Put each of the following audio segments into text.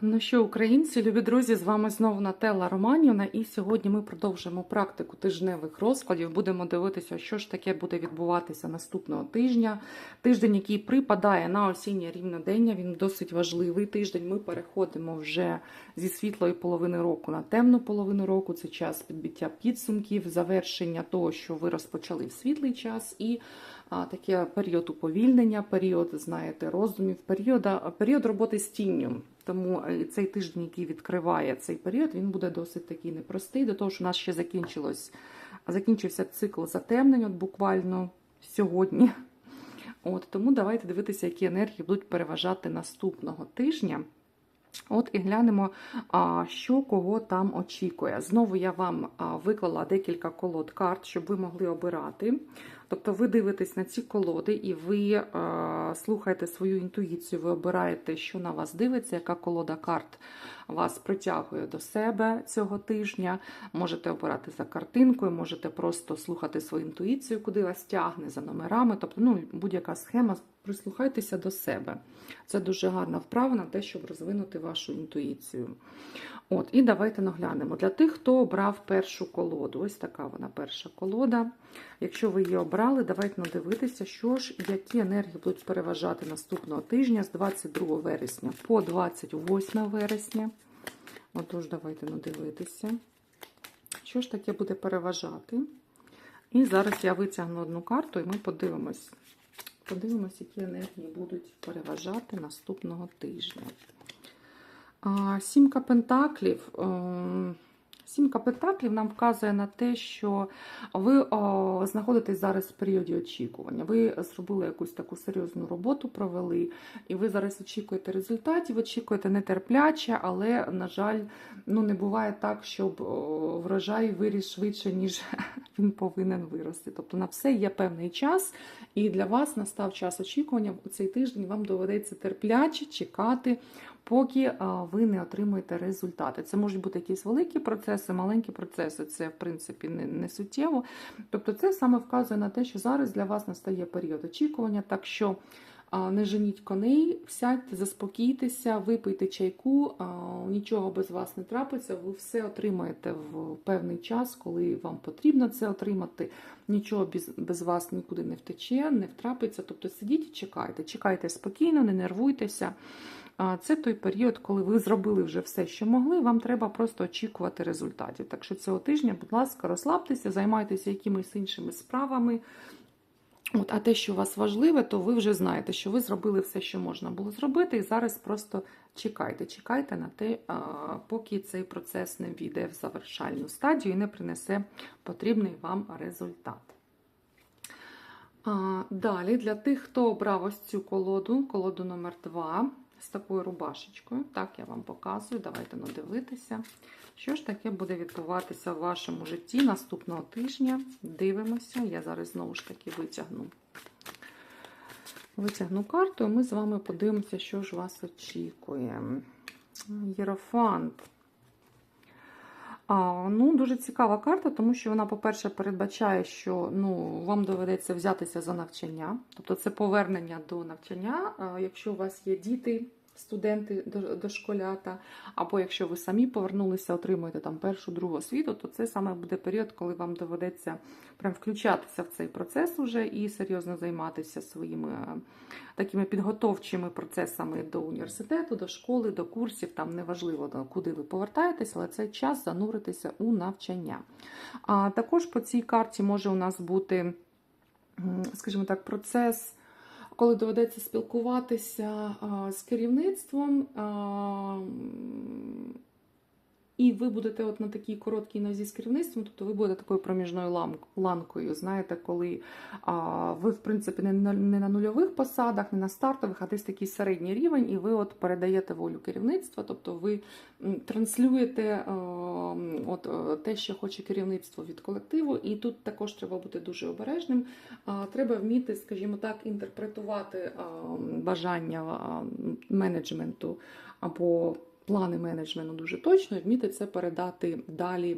Ну що, українці, любі друзі, з вами знову Нателла Романівна, і сьогодні ми продовжимо практику тижневих розкладів. Будемо дивитися, що ж таке буде відбуватися наступного тижня. Тиждень, який припадає на осіннє рівнодення, він досить важливий тиждень. Ми переходимо вже зі світлої половини року на темну половину року. Це час підбиття підсумків, завершення того, що ви розпочали в світлий час, і а, таке період уповільнення, період, знаєте, роздумів, період, період роботи з тінню. Тому е, цей тиждень, який відкриває цей період, він буде досить такий непростий. До того, що у нас ще закінчилось, закінчився цикл затемнень, от буквально сьогодні. От Тому давайте дивитися, які енергії будуть переважати наступного тижня. От і глянемо, що кого там очікує. Знову я вам виклала декілька колод карт, щоб ви могли обирати. Тобто ви дивитесь на ці колоди і ви а, слухаєте свою інтуїцію, ви обираєте, що на вас дивиться, яка колода карт вас притягує до себе цього тижня. Можете обирати за картинкою, можете просто слухати свою інтуїцію, куди вас тягне за номерами. Тобто, ну, будь-яка схема, прислухайтеся до себе. Це дуже гарна вправа на те, щоб розвинути вашу інтуїцію. От, І давайте наглянемо. Для тих, хто обрав першу колоду, ось така вона перша колода. Якщо ви її обрали, давайте надивитися, що ж, які енергії будуть переважати наступного тижня з 22 вересня по 28 вересня. Отож, давайте надивитися, що ж таке буде переважати. І зараз я витягну одну карту, і ми подивимось, подивимось, які енергії будуть переважати наступного тижня. Сімка пентаклів. Сімка пентаклів нам вказує на те, що ви о, знаходитесь зараз в періоді очікування. Ви зробили якусь таку серйозну роботу, провели, і ви зараз очікуєте результатів, очікуєте нетерпляче, але, на жаль, ну не буває так, щоб о, врожай виріс швидше, ніж він повинен вирости. Тобто на все є певний час, і для вас настав час очікування. У цей тиждень вам доведеться терпляче чекати поки ви не отримуєте результати. Це можуть бути якісь великі процеси, маленькі процеси, це, в принципі, не, не суттєво. Тобто, це саме вказує на те, що зараз для вас настає період очікування, так що. Не женіть коней, сядьте, заспокійтеся, випийте чайку, нічого без вас не трапиться, ви все отримаєте в певний час, коли вам потрібно це отримати. Нічого без вас нікуди не втече, не втрапиться. Тобто сидіть і чекайте. Чекайте спокійно, не нервуйтеся. Це той період, коли ви зробили вже все, що могли, вам треба просто очікувати результатів. Так що цього тижня, будь ласка, розслабтеся, займайтеся якимись іншими справами. От, А те, що у вас важливе, то ви вже знаєте, що ви зробили все, що можна було зробити, і зараз просто чекайте, чекайте на те, поки цей процес не війде в завершальну стадію і не принесе потрібний вам результат. Далі, для тих, хто обрав ось цю колоду, колоду номер 2 з такою рубашечкою. Так, я вам показую, давайте надивитися. Що ж таке буде відбуватися в вашому житті наступного тижня? Дивимося, я зараз знову ж таки витягну. Витягну карту, і ми з вами подивимося, що ж вас очікує. Єрофант. А, ну, Дуже цікава карта, тому що вона, по-перше, передбачає, що ну, вам доведеться взятися за навчання, тобто це повернення до навчання. Якщо у вас є діти, студенти дошколята, або якщо ви самі повернулися, отримуєте там першу, другу освіту, то це саме буде період, коли вам доведеться прям включатися в цей процес уже і серйозно займатися своїми е, такими підготовчими процесами до університету, до школи, до курсів. Там неважливо, куди ви повертаєтесь, але це час зануритися у навчання. А також по цій карті може у нас бути, скажімо так, процес коли доведеться спілкуватися з керівництвом, і ви будете от на такій короткій нозі з керівництвом, тобто ви будете такою проміжною ланкою. Знаєте, коли а, ви, в принципі, не на, не на нульових посадах, не на стартових, а десь такий середній рівень, і ви от передаєте волю керівництва, тобто ви транслюєте а, от, е, те, що хоче керівництво від колективу. І тут також треба бути дуже обережним. А, треба вміти, скажімо так, інтерпретувати а, бажання а, менеджменту або плани менеджменту дуже точно і вміти це передати далі.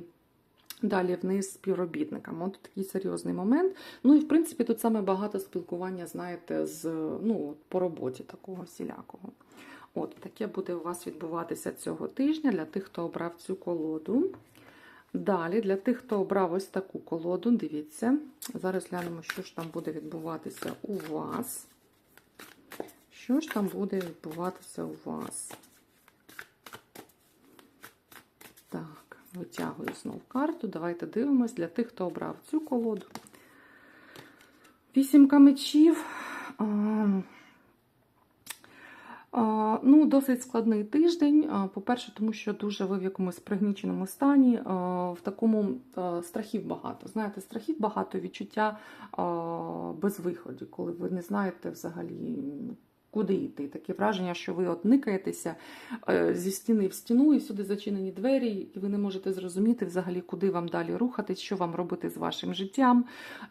Далі вниз співробітникам. От такий серйозний момент. Ну і в принципі тут саме багато спілкування, знаєте, з ну, по роботі такого всілякого. От, таке буде у вас відбуватися цього тижня для тих, хто обрав цю колоду. Далі, для тих, хто обрав ось таку колоду, дивіться. Зараз глянемо, що ж там буде відбуватися у вас. Що ж там буде відбуватися у вас? Так, витягую знов карту. Давайте дивимось для тих, хто обрав цю колоду. Вісімка мечів. Ну, досить складний тиждень. По-перше, тому що дуже ви в якомусь пригніченому стані, в такому страхів багато. Знаєте, страхів багато, відчуття а, безвиходу, коли ви не знаєте взагалі. Куди йти? Таке враження, що ви от никаєтеся е, зі стіни в стіну, і всюди зачинені двері, і ви не можете зрозуміти взагалі, куди вам далі рухатись, що вам робити з вашим життям.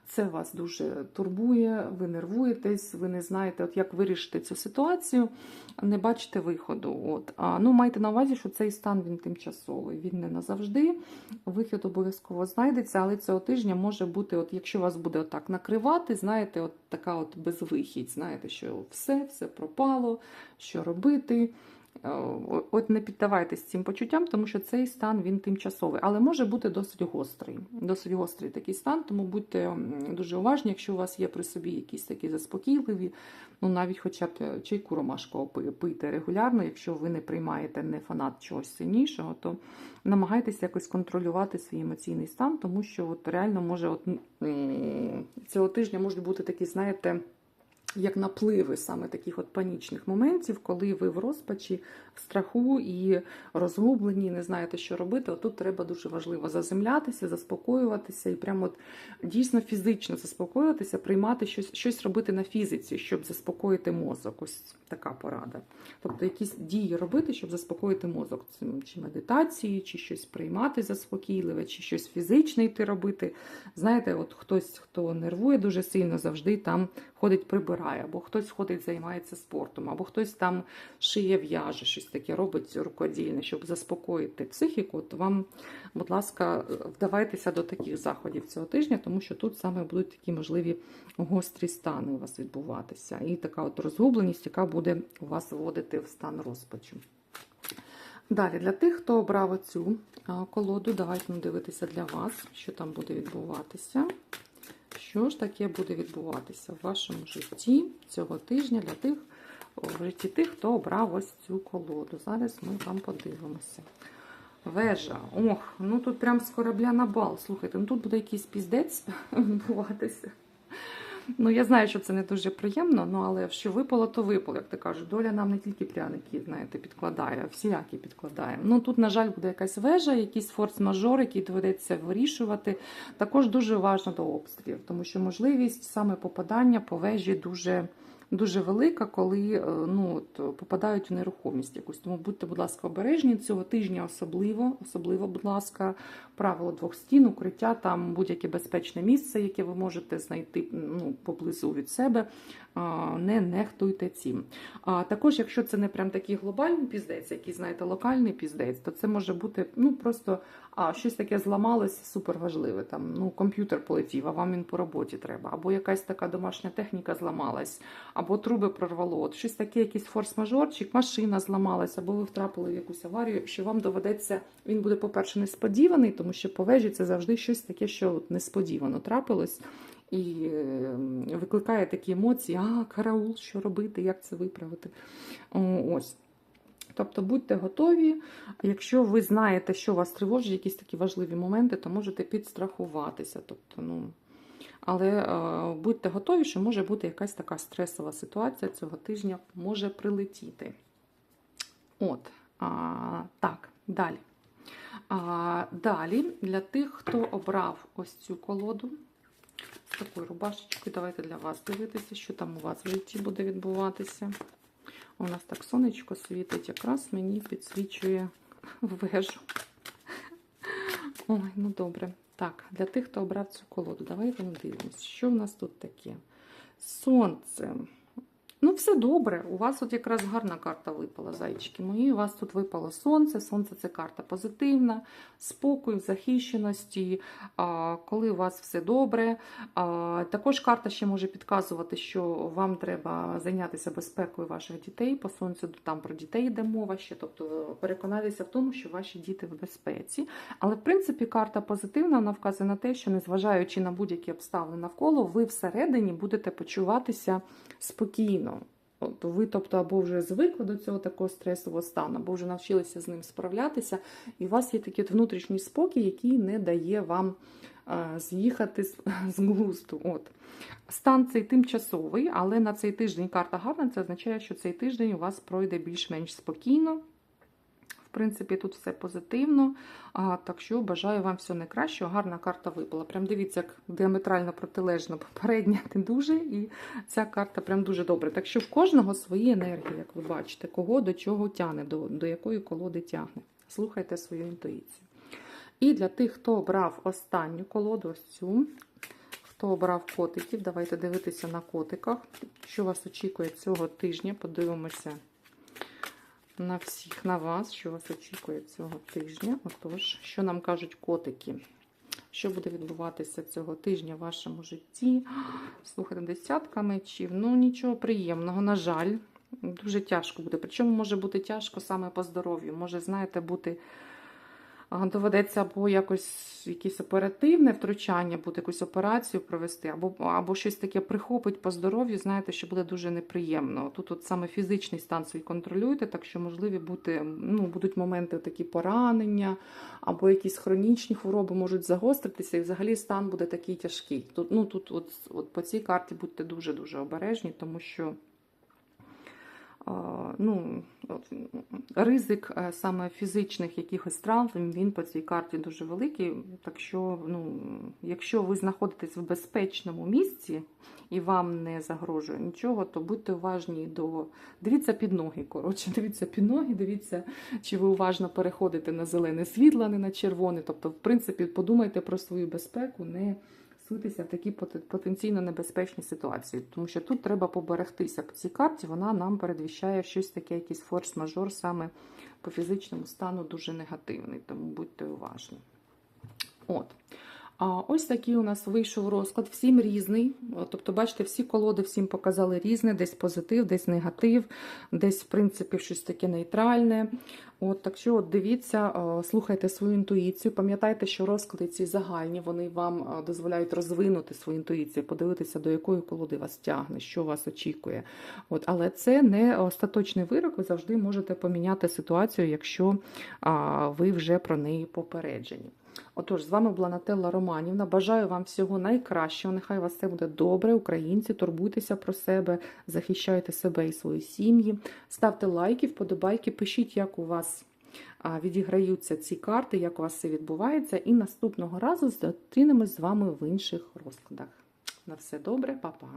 Це вас дуже турбує, ви нервуєтесь, ви не знаєте, от як вирішити цю ситуацію, не бачите виходу. От. А, ну, Майте на увазі, що цей стан він тимчасовий, він не назавжди. Вихід обов'язково знайдеться, але цього тижня може бути, от якщо вас буде отак накривати, знаєте, от така от безвихідь, знаєте, що все, все пропало, що робити. Е, От не піддавайтесь цим почуттям, тому що цей стан він тимчасовий, але може бути досить гострий. Досить гострий такий стан, тому будьте дуже уважні, якщо у вас є при собі якісь такі заспокійливі, ну навіть хоча б чайку ромашкового пи- пийте регулярно. Якщо ви не приймаєте не фанат чогось сильнішого, то намагайтеся якось контролювати свій емоційний стан, тому що от реально може от, цього тижня можуть бути такі, знаєте як напливи саме таких от панічних моментів, коли ви в розпачі, в страху і розгублені, не знаєте, що робити. Отут треба дуже важливо заземлятися, заспокоюватися і прямо от дійсно фізично заспокоюватися, приймати щось, щось робити на фізиці, щоб заспокоїти мозок. Ось така порада. Тобто якісь дії робити, щоб заспокоїти мозок. Чи медитації, чи щось приймати заспокійливе, чи щось фізичне йти робити. Знаєте, от хтось, хто нервує дуже сильно, завжди там ходить прибирає, або хтось ходить, займається спортом, або хтось там шиє, в'яже, щось таке робить рукодільне, щоб заспокоїти психіку. То вам, будь ласка, вдавайтеся до таких заходів цього тижня, тому що тут саме будуть такі можливі гострі стани у вас відбуватися. І така от розгубленість, яка буде у вас вводити в стан розпачу. Далі, для тих, хто обрав оцю колоду, давайте дивитися для вас, що там буде відбуватися. Що ж таке буде відбуватися в вашому житті цього тижня для тих, в житті тих, хто обрав ось цю колоду. Зараз ми вам подивимося. Вежа. Ох, ну тут прям з корабля на бал. Слухайте, ну тут буде якийсь піздець відбуватися. Ну, я знаю, що це не дуже приємно, ну але що випало, то випало, як ти кажуть. Доля нам не тільки пряники, знаєте, підкладає, а всілякі підкладає. Ну тут, на жаль, буде якась вежа, якийсь форс-мажор, який доведеться вирішувати. Також дуже важно до обстрілів, тому що можливість саме попадання по вежі дуже. Дуже велика, коли е, ну, от, попадають в нерухомість якусь. Тому будьте, будь ласка, обережні цього тижня особливо, особливо, будь ласка, правило двох стін, укриття, там будь-яке безпечне місце, яке ви можете знайти ну, поблизу від себе. Не нехтуйте цим. А також, якщо це не прям такий глобальний піздець, який, знаєте, локальний піздець, то це може бути ну просто а, щось таке зламалось супер важливе. Там ну комп'ютер полетів, а вам він по роботі треба, або якась така домашня техніка зламалась, або труби прорвало. От щось таке, якийсь форс-мажорчик, машина зламалась, або ви втрапили в якусь аварію, що вам доведеться. Він буде, по-перше, несподіваний, тому що по вежі це завжди щось таке, що несподівано трапилось. І е, викликає такі емоції: а, караул, що робити, як це виправити. Ось. Тобто будьте готові. Якщо ви знаєте, що вас тривожить, якісь такі важливі моменти, то можете підстрахуватися. Тобто, ну, але е, будьте готові, що може бути якась така стресова ситуація цього тижня може прилетіти. От, а, так, далі. А, далі, для тих, хто обрав ось цю колоду з такою рубашечкою, давайте для вас дивитися, що там у вас в житті буде відбуватися. У нас так сонечко світить, якраз мені підсвічує вежу. Ой, ну добре. Так, для тих, хто обрав цю колоду, давайте подивимось, що в нас тут таке. Сонце. Ну, все добре. У вас от якраз гарна карта випала, зайчики мої. У вас тут випало сонце. Сонце це карта позитивна, спокою, захищеності, коли у вас все добре. Також карта ще може підказувати, що вам треба зайнятися безпекою ваших дітей. По сонцю там про дітей йде мова ще, тобто переконатися в тому, що ваші діти в безпеці. Але в принципі карта позитивна, вона вказує на те, що незважаючи на будь-які обставини навколо, ви всередині будете почуватися спокійно. От ви, тобто, або вже звикли до цього такого стресового стану, або вже навчилися з ним справлятися, і у вас є такий от внутрішній спокій, який не дає вам а, з'їхати з, з глузду. От. Стан цей тимчасовий, але на цей тиждень карта гарна, це означає, що цей тиждень у вас пройде більш-менш спокійно. Принципі, тут все позитивно. А, так що бажаю вам всього найкращого. Гарна карта випала. Прям дивіться, як діаметрально протилежно попередня не дуже, і ця карта прям дуже добре. Так що в кожного свої енергії, як ви бачите, кого до чого тягне, до, до якої колоди тягне. Слухайте свою інтуїцію. І для тих, хто обрав останню колоду, ось цю, хто обрав котиків, давайте дивитися на котиках. Що вас очікує цього тижня? Подивимося на всіх, на вас, що вас очікує цього тижня. Отож, що нам кажуть котики? Що буде відбуватися цього тижня в вашому житті? Слухайте, десятка мечів. Ну, нічого приємного, на жаль. Дуже тяжко буде. Причому може бути тяжко саме по здоров'ю. Може, знаєте, бути. Доведеться або якось якесь оперативне втручання, буде якусь операцію провести, або, або щось таке прихопить по здоров'ю, знаєте, що буде дуже неприємно. Тут от саме фізичний стан свій контролюйте, так що можливі бути, ну, будуть моменти такі поранення, або якісь хронічні хвороби можуть загостритися, і взагалі стан буде такий тяжкий. Тут, ну, тут от, от по цій карті будьте дуже-дуже обережні, тому що ну, ризик е, саме фізичних якихось травм, він по цій карті дуже великий. Так що, ну, якщо ви знаходитесь в безпечному місці і вам не загрожує нічого, то будьте уважні до. Дивіться під ноги. Коротше, дивіться під ноги, дивіться, чи ви уважно переходите на зелене світло, а не на червоне. Тобто, в принципі, подумайте про свою безпеку, не суйтеся в такі потенційно небезпечні ситуації, тому що тут треба поберегтися по цій карті. Вона нам передвіщає щось таке, якийсь форс-мажор саме по фізичному стану дуже негативний, тому будьте уважні. От. А ось такий у нас вийшов розклад, всім різний. Тобто, бачите, всі колоди всім показали різне, десь позитив, десь негатив, десь, в принципі, щось таке нейтральне. От, так що от дивіться, е, слухайте свою інтуїцію. Пам'ятайте, що розклади ці загальні, вони вам е, дозволяють розвинути свою інтуїцію, подивитися, до якої колоди вас тягне, що вас очікує. От, але це не остаточний вирок, ви завжди можете поміняти ситуацію, якщо ви вже про неї попереджені. Отож, з вами була Нателла Романівна. Бажаю вам всього найкращого. Нехай вас все буде добре. Українці, турбуйтеся про себе, захищайте себе і свої сім'ї. Ставте лайки, вподобайки, пишіть, як у вас відіграються ці карти, як у вас все відбувається. І наступного разу зустрінемось з вами в інших розкладах. На все добре, па-па!